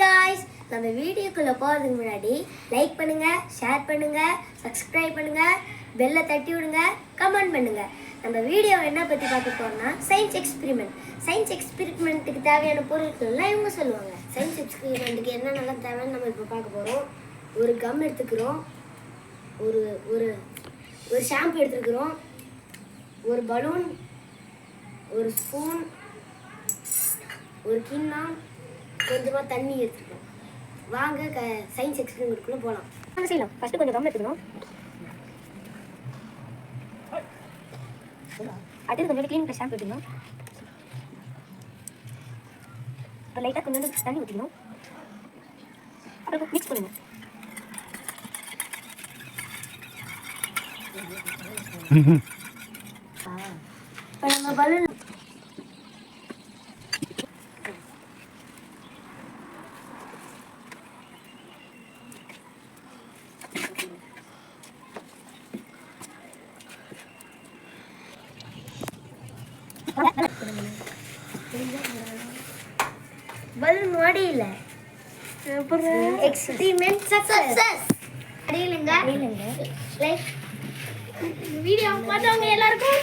Guys நம்ம வீடியோக்குள்ளே போகிறதுக்கு முன்னாடி லைக் பண்ணுங்கள் ஷேர் பண்ணுங்கள் சப்ஸ்கிரைப் பண்ணுங்கள் பெல்லை தட்டி விடுங்க கமெண்ட் பண்ணுங்கள் நம்ம வீடியோ என்ன பற்றி பார்க்க போகிறோம்னா சயின்ஸ் எக்ஸ்பிரிமெண்ட் சயின்ஸ் எக்ஸ்பிரிமெண்ட்டுக்கு தேவையான பொருட்கள்லாம் இவங்க சொல்லுவாங்க. சயின்ஸ் எக்ஸ்பிரிமெண்ட்டுக்கு என்னென்னலாம் தேவைன்னு நம்ம இப்போ பார்க்க போகிறோம் ஒரு கம் எடுத்துக்கிறோம். ஒரு ஒரு ஒரு ஷாம்பு எடுத்துருக்குறோம் ஒரு பலூன் ஒரு ஸ்பூன் ஒரு கிண்ணம் கொஞ்சமாக தண்ணி எடுத்துக்கணும். வாங்க க சயின்ஸ் எக்ஸ்பெரிமெண்ட்டுக்குள்ளே போகலாம் வாங்க செய்யலாம். ஃபஸ்ட்டு கொஞ்சம் கம் எடுத்துக்கணும். அடுத்து கொஞ்சம் க்ளீன் ஷாம்பு எடுத்துக்கணும். அப்புறம் லைட்டாக கொஞ்சம் தண்ணி ஊற்றிக்கணும் அப்புறம் மிக்ஸ் பண்ணுங்க. இப்போ நம்ம பலூன் பலூன் வடியில எக்ஸ்பெரிமெண்ட் சக்சஸ் அடியிலுங்க. லைக் வீடியோ பார்த்தவங்க எல்லாருக்கும்